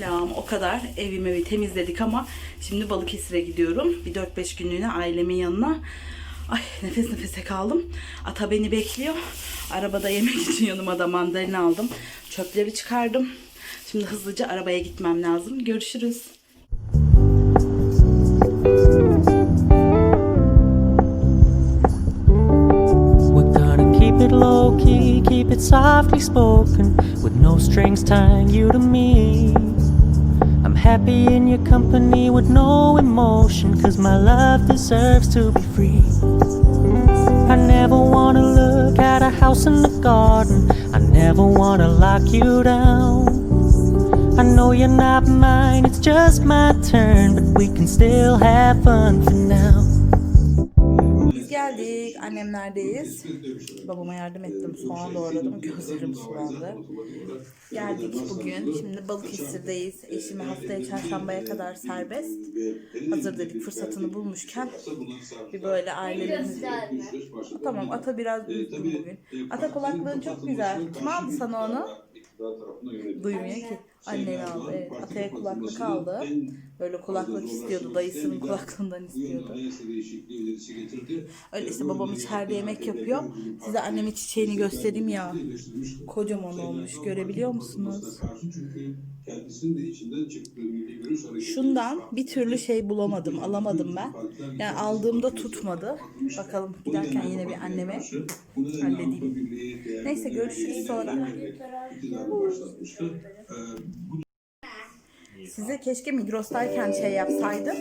Tamam o kadar evimi evi temizledik ama şimdi Balıkesir'e gidiyorum. Bir 4-5 günlüğüne ailemin yanına. Ay nefes nefese kaldım. Ata beni bekliyor. Arabada yemek için yanıma da mandalina aldım. Çöpleri çıkardım. Şimdi hızlıca arabaya gitmem lazım. Görüşürüz. İt low key, keep it softly spoken, with no strings tying you to me. Happy in your company with no emotion, cause my love deserves to be free. I never wanna look at a house in the garden, I never wanna lock you down. I know you're not mine, it's just my turn, but we can still have fun for now. Geldik. Annemlerdeyiz. Babama yardım ettim. Soğan doğradım. Gözlerim sulandı. Geldik bugün. Şimdi Balıkesir'deyiz. Eşimi haftaya çarşambaya kadar serbest. Hazır dedik fırsatını bulmuşken bir böyle ailelerimiz... Tamam Ata biraz üzdüm bugün. Ata kulaklığın çok güzel. Kim aldı sana onu? Duymuyor ki. Annen aldı. Evet. Ataya kulaklık aldı. Böyle kulaklık istiyordu. Dayısının kulaklığından istiyordu. Öyle işte babam içeride yemek yapıyor. Size annemin çiçeğini göstereyim ya. Kocaman olmuş. Görebiliyor musunuz? Şundan bir türlü şey bulamadım. Alamadım ben. Yani aldığımda tutmadı. Bakalım giderken yine bir anneme halledeyim. Neyse görüşürüz sonra. Size keşke Migros'tayken şey yapsaydım.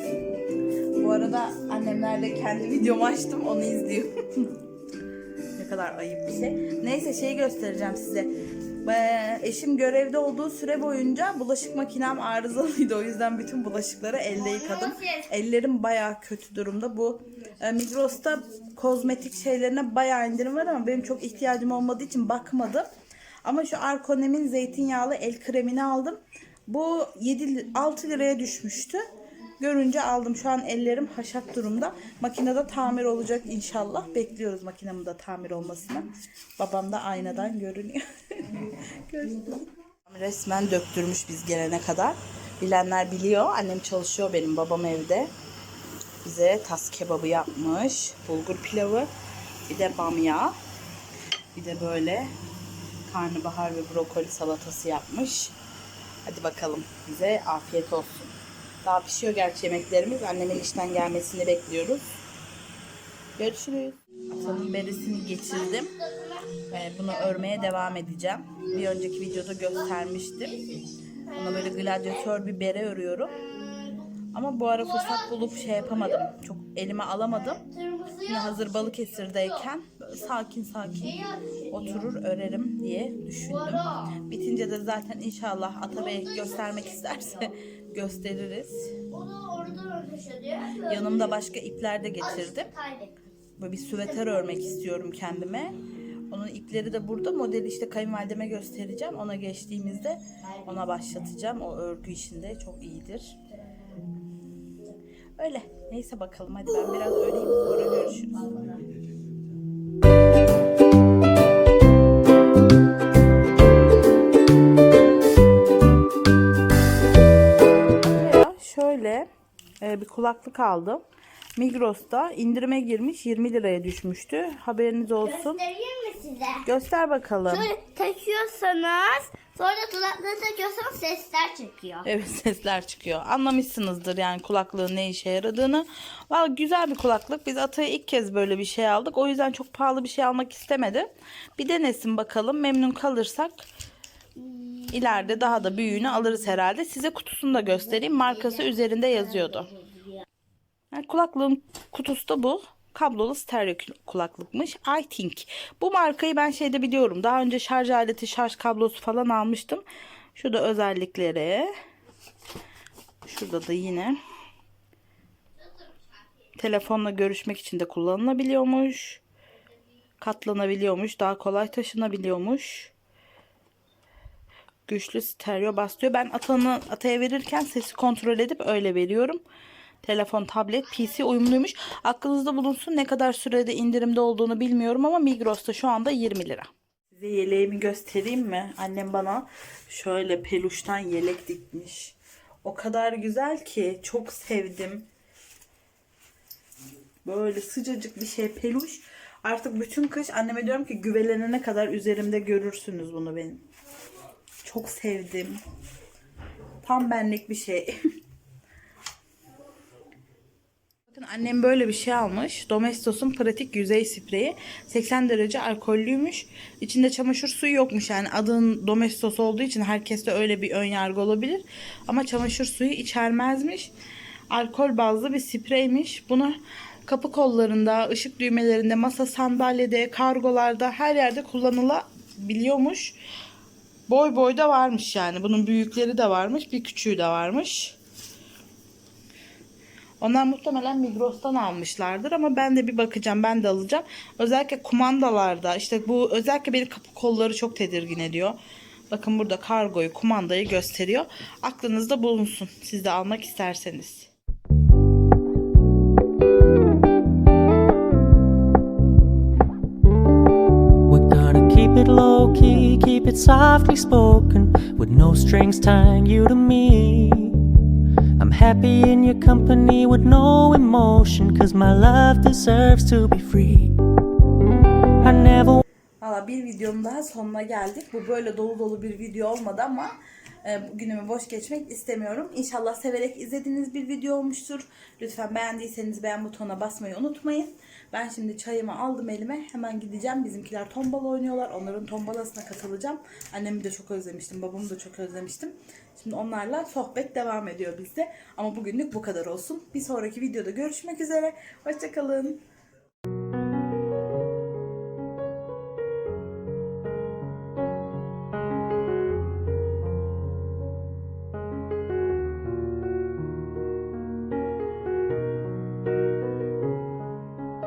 Bu arada annemler de kendi videomu açtım onu izliyor. ne kadar ayıp bir şey. Neyse şeyi göstereceğim size. Ee, eşim görevde olduğu süre boyunca bulaşık makinem arızalıydı. O yüzden bütün bulaşıkları elde yıkadım. Ellerim bayağı kötü durumda. Bu e, Migros'ta kozmetik şeylerine bayağı indirim var ama benim çok ihtiyacım olmadığı için bakmadım. Ama şu Arkonem'in zeytinyağlı el kremini aldım. Bu 7 6 liraya düşmüştü. Görünce aldım. Şu an ellerim haşat durumda. Makinede tamir olacak inşallah. Bekliyoruz makinemin de tamir olmasını. Babam da aynadan görünüyor. Resmen döktürmüş biz gelene kadar. Bilenler biliyor. Annem çalışıyor benim babam evde. Bize tas kebabı yapmış. Bulgur pilavı. Bir de bamya. Bir de böyle karnabahar ve brokoli salatası yapmış. Hadi bakalım bize afiyet olsun. Daha pişiyor gerçi yemeklerimiz. Annemin işten gelmesini bekliyoruz. Görüşürüz. Atanın beresini geçirdim. Ee, bunu örmeye devam edeceğim. Bir önceki videoda göstermiştim. Ona böyle gladyatör bir bere örüyorum. Ama bu ara fırsat bulup şey yapamadım. Çok elime alamadım. Yine hazır Balıkesir'deyken böyle sakin sakin oturur örerim diye düşündüm. Bitince de zaten inşallah Atabey göstermek isterse gösteririz. Yanımda başka ipler de getirdim. Böyle bir süveter örmek istiyorum kendime. Onun ipleri de burada. Modeli işte kayınvalideme göstereceğim. Ona geçtiğimizde ona başlatacağım. O örgü işinde çok iyidir. Öyle. Neyse bakalım. Hadi ben biraz öreyim. Sonra görüşürüz. Kulaklık aldım. Migros'ta indirime girmiş 20 liraya düşmüştü. Haberiniz olsun. Göstereyim mi size? Göster bakalım. Böyle takıyorsanız sonra kulaklığı takıyorsanız sesler çıkıyor. Evet sesler çıkıyor. Anlamışsınızdır yani kulaklığın ne işe yaradığını. Valla güzel bir kulaklık. Biz Atay'a ilk kez böyle bir şey aldık. O yüzden çok pahalı bir şey almak istemedi. Bir denesin bakalım. Memnun kalırsak ileride daha da büyüğünü alırız herhalde. Size kutusunu da göstereyim. Markası üzerinde yazıyordu. Yani kulaklığın kutusu da bu. Kablolu stereo kulaklıkmış. I think. Bu markayı ben şeyde biliyorum. Daha önce şarj aleti, şarj kablosu falan almıştım. Şurada özellikleri. Şurada da yine telefonla görüşmek için de kullanılabiliyormuş. Katlanabiliyormuş. Daha kolay taşınabiliyormuş. Güçlü stereo bastıyor. Ben atanı ataya verirken sesi kontrol edip öyle veriyorum. Telefon, tablet, PC uyumluymuş. Aklınızda bulunsun ne kadar sürede indirimde olduğunu bilmiyorum ama Migros'ta şu anda 20 lira. Size yeleğimi göstereyim mi? Annem bana şöyle peluştan yelek dikmiş. O kadar güzel ki çok sevdim. Böyle sıcacık bir şey peluş. Artık bütün kış anneme diyorum ki güvelenene kadar üzerimde görürsünüz bunu benim. Çok sevdim. Tam benlik bir şey. Bakın annem böyle bir şey almış. Domestos'un pratik yüzey spreyi. 80 derece alkollüymüş. İçinde çamaşır suyu yokmuş. Yani adının Domestos olduğu için herkeste öyle bir ön yargı olabilir. Ama çamaşır suyu içermezmiş. Alkol bazlı bir spreymiş. Bunu kapı kollarında, ışık düğmelerinde, masa sandalyede, kargolarda her yerde kullanılabiliyormuş. Boy boy da varmış yani. Bunun büyükleri de varmış, bir küçüğü de varmış. Onlar muhtemelen Migros'tan almışlardır ama ben de bir bakacağım. Ben de alacağım. Özellikle kumandalarda işte bu özellikle beni kapı kolları çok tedirgin ediyor. Bakın burada kargoyu, kumandayı gösteriyor. Aklınızda bulunsun. Siz de almak isterseniz. Low key, keep it softly spoken, with no strings tying you to me. Happy in your company with no emotion, cause my love deserves to be free. I never Valla bir videonun daha sonuna geldik. Bu böyle dolu dolu bir video olmadı ama günümü boş geçmek istemiyorum. İnşallah severek izlediğiniz bir video olmuştur. Lütfen beğendiyseniz beğen butonuna basmayı unutmayın. Ben şimdi çayımı aldım elime. Hemen gideceğim. Bizimkiler tombala oynuyorlar. Onların tombalasına katılacağım. Annemi de çok özlemiştim. Babamı da çok özlemiştim. Şimdi onlarla sohbet devam ediyor bizde. Ama bugünlük bu kadar olsun. Bir sonraki videoda görüşmek üzere. Hoşçakalın.